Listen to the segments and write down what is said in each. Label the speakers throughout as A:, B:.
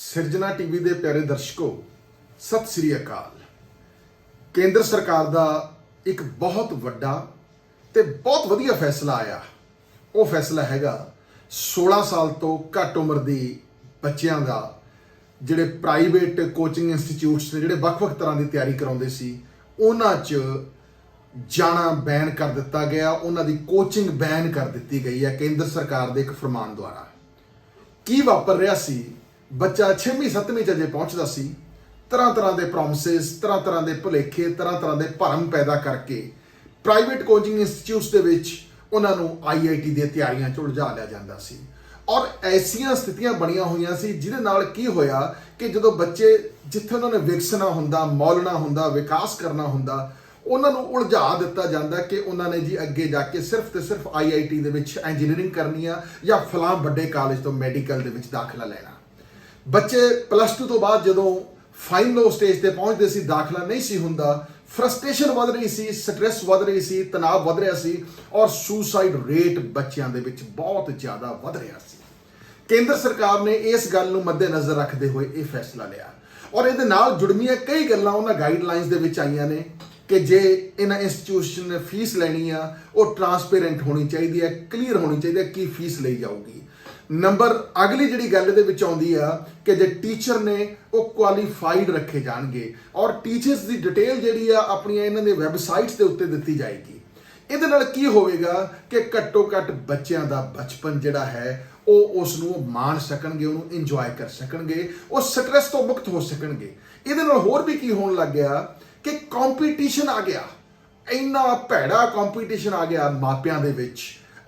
A: ਸਿਰਜਣਾ ਟੀਵੀ ਦੇ ਪਿਆਰੇ ਦਰਸ਼ਕੋ, ਸਤਿ ਸ੍ਰੀ ਅਕਾਲ। ਕੇਂਦਰ ਸਰਕਾਰ ਦਾ ਇੱਕ ਬਹੁਤ ਵੱਡਾ ਤੇ ਬਹੁਤ ਵਧੀਆ ਫੈਸਲਾ ਆਇਆ। ਉਹ ਫੈਸਲਾ ਹੈਗਾ 16 ਸਾਲ ਤੋਂ ਘੱਟ ਉਮਰ ਦੀ ਬੱਚਿਆਂ ਦਾ, ਜਿਹੜੇ ਪ੍ਰਾਈਵੇਟ ਕੋਚਿੰਗ ਇੰਸਟੀਚਿਊਟਸ ਨੇ ਜਿਹੜੇ ਵੱਖ-ਵੱਖ ਤਰ੍ਹਾਂ ਦੀ ਤਿਆਰੀ ਕਰਾਉਂਦੇ ਸੀ, ਉਹਨਾਂ 'ਚ ਜਾਣਾ ਬੈਨ ਕਰ ਦਿੱਤਾ ਗਿਆ, ਉਹਨਾਂ ਦੀ ਕੋਚਿੰਗ ਬੈਨ ਕਰ ਦਿੱਤੀ ਗਈ ਹੈ ਕੇਂਦਰ ਸਰਕਾਰ ਦੇ ਇੱਕ ਫਰਮਾਨ ਦੁਆਰਾ। ਕੀ ਵਾਪਰ ਰਿਹਾ ਸੀ? ਬੱਚਾ 6ਵੀਂ 7ਵੀਂ ਚ ਅਜੇ ਪਹੁੰਚਦਾ ਸੀ। ਤਰ੍ਹਾਂ ਤਰ੍ਹਾਂ ਦੇ ਪ੍ਰੋਮਿਸਸ ਤਰ੍ਹਾਂ ਤਰ੍ਹਾਂ ਦੇ ਭੁਲੇਖੇ, ਤਰ੍ਹਾਂ ਤਰ੍ਹਾਂ ਦੇ ਭਰਮ ਪੈਦਾ ਕਰਕੇ ਪ੍ਰਾਈਵੇਟ ਕੋਚਿੰਗ ਇੰਸਟੀਚਿਊਟਸ ਦੇ ਵਿੱਚ ਉਹਨਾਂ ਨੂੰ ਆਈਆਈਟੀ ਦੀਆਂ ਤਿਆਰੀਆਂ 'ਚ ਉਲਝਾ ਲਿਆ ਜਾਂਦਾ ਸੀ। ਔਰ ਐਸੀਆਂ ਸਥਿਤੀਆਂ ਬਣੀਆਂ ਹੋਈਆਂ ਸੀ, ਜਿਹਦੇ ਨਾਲ ਕੀ ਹੋਇਆ ਕਿ ਜਦੋਂ ਬੱਚੇ ਜਿੱਥੇ ਉਹਨਾਂ ਨੇ ਵਿਕਸਣਾ ਹੁੰਦਾ, ਮੌਲਣਾ ਹੁੰਦਾ, ਵਿਕਾਸ ਕਰਨਾ ਹੁੰਦਾ, ਉਹਨਾਂ ਨੂੰ ਉਲਝਾ ਦਿੱਤਾ ਜਾਂਦਾ ਕਿ ਉਹਨਾਂ ਨੇ ਜੀ ਅੱਗੇ ਜਾ ਕੇ ਸਿਰਫ ਤੇ ਸਿਰਫ ਆਈਆਈਟੀ ਦੇ ਵਿੱਚ ਇੰਜੀਨੀਅਰਿੰਗ ਕਰਨੀ ਆ ਜਾਂ ਫਲਾਂ ਵੱਡੇ ਕਾਲਜ ਤੋਂ ਮੈਡੀਕਲ ਦੇ ਵਿੱਚ ਦਾਖਲਾ ਲੈਣਾ। ਬੱਚੇ ਪਲੱਸ 2 ਤੋਂ ਬਾਅਦ ਜਦੋਂ ਫਾਈਨਲ ਸਟੇਜ ਤੇ ਪਹੁੰਚਦੇ ਸੀ, ਦਾਖਲਾ ਨਹੀਂ ਸੀ ਹੁੰਦਾ ਫਰਸਟ੍ਰੇਸ਼ਨ ਵੱਧ ਰਹੀ ਸੀ ਸਟ੍ਰੈਸ ਵੱਧ ਰਹੀ ਸੀ, ਤਣਾਅ ਵੱਧ ਰਿਹਾ ਸੀ ਔਰ ਸੁਸਾਈਡ ਰੇਟ ਬੱਚਿਆਂ ਦੇ ਵਿੱਚ ਬਹੁਤ ਜ਼ਿਆਦਾ ਵੱਧ ਰਿਹਾ ਸੀ। ਕੇਂਦਰ ਸਰਕਾਰ ਨੇ ਇਸ ਗੱਲ ਨੂੰ ਮੱਦੇਨਜ਼ਰ ਰੱਖਦੇ ਹੋਏ ਇਹ ਫੈਸਲਾ ਲਿਆ ਔਰ ਇਹਦੇ ਨਾਲ ਜੁੜਮੀਆਂ ਕਈ ਗੱਲਾਂ ਉਹਨਾਂ ਗਾਈਡਲਾਈਨਸ ਦੇ ਵਿੱਚ ਆਈਆਂ ਨੇ ਕਿ ਜੇ ਇਹਨਾਂ ਇੰਸਟੀਟਿਊਸ਼ਨ ਨੇ ਫੀਸ ਲੈਣੀ ਆ, ਉਹ ਟਰਾਂਸਪੇਰੈਂਟ ਹੋਣੀ ਚਾਹੀਦੀ ਹੈ ਕਲੀਅਰ ਹੋਣੀ ਚਾਹੀਦੀ ਹੈ ਕੀ ਫੀਸ ਲਈ ਜਾਊਗੀ। ਨੰਬਰ ਅਗਲੀ ਜਿਹੜੀ ਗੱਲ ਦੇ ਵਿੱਚ ਆਉਂਦੀ ਆ ਕਿ ਜੇ ਟੀਚਰ ਨੇ ਉਹ ਕੁਆਲੀਫਾਈਡ ਰੱਖੇ ਜਾਣਗੇ ਔਰ ਟੀਚਰਸ ਦੀ ਡਿਟੇਲ ਜਿਹੜੀ ਆ ਆਪਣੀਆਂ ਇਹਨਾਂ ਦੇ ਵੈਬਸਾਈਟਸ ਦੇ ਉੱਤੇ ਦਿੱਤੀ ਜਾਏਗੀ। ਇਹਦੇ ਨਾਲ ਕੀ ਹੋਵੇਗਾ ਕਿ ਘੱਟੋ ਘੱਟ ਬੱਚਿਆਂ ਦਾ ਬਚਪਨ ਜਿਹੜਾ ਹੈ, ਉਹ ਉਸ ਨੂੰ ਮਾਣ ਸਕਣਗੇ, ਉਹਨੂੰ ਇੰਜੋਏ ਕਰ ਸਕਣਗੇ, ਉਹ ਸਟ੍ਰੈਸ ਤੋਂ ਮੁਕਤ ਹੋ ਸਕਣਗੇ। ਇਹਦੇ ਨਾਲ ਹੋਰ ਵੀ ਕੀ ਹੋਣ ਲੱਗ ਗਿਆ ਕਿ ਕੰਪੀਟੀਸ਼ਨ ਆ ਗਿਆ। ਇੰਨਾ ਭੈੜਾ ਕੰਪੀਟੀਸ਼ਨ ਆ ਗਿਆ ਮਾਪਿਆਂ ਦੇ ਵਿੱਚ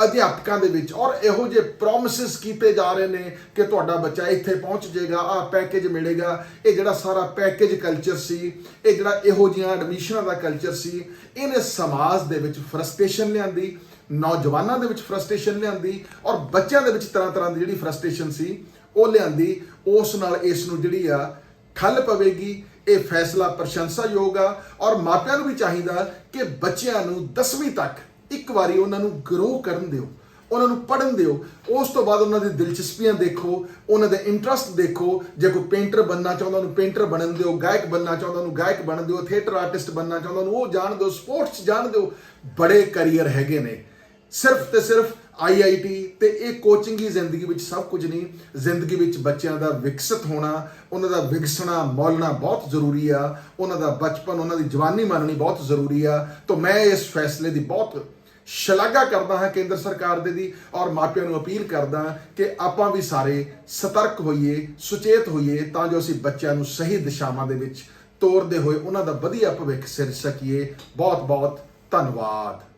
A: ਅਧਿਆਪਕਾਂ ਦੇ ਵਿੱਚ। ਔਰ ਇਹੋ ਜਿਹੇ ਪ੍ਰੋਮਿਸਸ ਕੀਤੇ ਜਾ ਰਹੇ ਨੇ ਕਿ ਤੁਹਾਡਾ ਬੱਚਾ ਇੱਥੇ ਪਹੁੰਚ ਜਾਏਗਾ, ਆਹ ਪੈਕੇਜ ਮਿਲੇਗਾ। ਇਹ ਜਿਹੜਾ ਸਾਰਾ ਪੈਕੇਜ ਕਲਚਰ ਸੀ, ਇਹ ਜਿਹੜਾ ਇਹੋ ਜਿਹੀਆਂ ਐਡਮਿਸ਼ਨਾਂ ਦਾ ਕਲਚਰ ਸੀ, ਇਹਨੇ ਸਮਾਜ ਦੇ ਵਿੱਚ ਫਰਸਟ੍ਰੇਸ਼ਨ ਲਿਆਂਦੀ, ਨੌਜਵਾਨਾਂ ਦੇ ਵਿੱਚ ਫਰਸਟ੍ਰੇਸ਼ਨ ਲਿਆਂਦੀ, ਔਰ ਬੱਚਿਆਂ ਦੇ ਵਿੱਚ ਤਰ੍ਹਾਂ ਤਰ੍ਹਾਂ ਦੀ ਜਿਹੜੀ ਫਰਸਟ੍ਰੇਸ਼ਨ ਸੀ, ਉਹ ਲਿਆਂਦੀ। ਉਸ ਨਾਲ ਇਸ ਨੂੰ ਜਿਹੜੀ ਆ ਠੱਲ ਪਵੇਗੀ। ਇਹ ਫੈਸਲਾ ਪ੍ਰਸ਼ੰਸਾਯੋਗ ਆ। ਔਰ ਮਾਪਿਆਂ ਨੂੰ ਵੀ ਚਾਹੀਦਾ ਕਿ ਬੱਚਿਆਂ ਨੂੰ 10ਵੀਂ ਤੱਕ ਇੱਕ ਵਾਰੀ ਉਹਨਾਂ ਨੂੰ ਗਰੋ ਕਰਨ ਦਿਓ, ਉਹਨਾਂ ਨੂੰ ਪੜਨ ਦਿਓ, ਉਸ ਤੋਂ ਬਾਅਦ ਉਹਨਾਂ ਦੀ ਦਿਲਚਸਪੀਆਂ ਦੇਖੋ, ਉਹਨਾਂ ਦੇ ਇੰਟਰਸਟ ਦੇਖੋ, ਜੇ ਕੋਈ ਪੇਂਟਰ ਬੰਨਣਾ ਚਾਹੁੰਦਾ, ਉਹਨੂੰ ਪੇਂਟਰ ਬਣਨ ਦਿਓ, ਗਾਇਕ ਬੰਨਣਾ ਚਾਹੁੰਦਾ, ਉਹਨੂੰ ਗਾਇਕ ਬਣਨ ਦਿਓ ਥੀਏਟਰ ਆਰਟਿਸਟ ਬਣਨਾ ਚਾਹੁੰਦਾ, ਉਹਨੂੰ ਉਹ ਜਾਣ ਦਿਓ ਸਪੋਰਟਸ ਜਾਣ ਦਿਓ, ਬੜੇ ਕੈਰੀਅਰ ਹੈਗੇ ਨੇ। ਸਿਰਫ ਤੇ ਸਿਰਫ ਆਈਆਈਟੀ ਤੇ ਇਹ ਕੋਚਿੰਗ ਹੀ ਜ਼ਿੰਦਗੀ ਵਿੱਚ ਸਭ ਕੁਝ ਨਹੀਂ, ਜ਼ਿੰਦਗੀ ਵਿੱਚ ਬੱਚਿਆਂ ਦਾ ਵਿਕਸਿਤ ਹੋਣਾ, ਉਹਨਾਂ ਦਾ ਵਿਕਸਣਾ, ਮੌਲਣਾ ਬਹੁਤ ਜ਼ਰੂਰੀ ਆ, ਉਹਨਾਂ ਦਾ ਬਚਪਨ, ਉਹਨਾਂ ਦੀ ਜਵਾਨੀ ਮੰਨਣੀ ਬਹੁਤ ਜ਼ਰੂਰੀ ਆ, ਤਾਂ ਮੈਂ ਇਸ ਫੈਸਲੇ ਦੀ ਬਹੁਤ ਸ਼ਲਾਘਾ ਕਰਦਾ ਹਾਂ ਕੇਂਦਰ ਸਰਕਾਰ ਦੇ ਦੀ ਔਰ ਮਾਪਿਆਂ ਨੂੰ ਅਪੀਲ ਕਰਦਾ ਕਿ ਆਪਾਂ ਵੀ ਸਾਰੇ ਸਤਰਕ ਹੋਈਏ, ਸੁਚੇਤ ਹੋਈਏ ਤਾਂ ਜੋ ਅਸੀਂ ਬੱਚਿਆਂ ਨੂੰ ਸਹੀ ਦਿਸ਼ਾਵਾਂ ਦੇ ਵਿੱਚ ਤੋਰਦੇ ਹੋਏ ਉਹਨਾਂ ਦਾ ਵਧੀਆ ਭਵਿੱਖ ਸਿਰ ਸਕੀਏ। ਬਹੁਤ ਬਹੁਤ ਧੰਨਵਾਦ।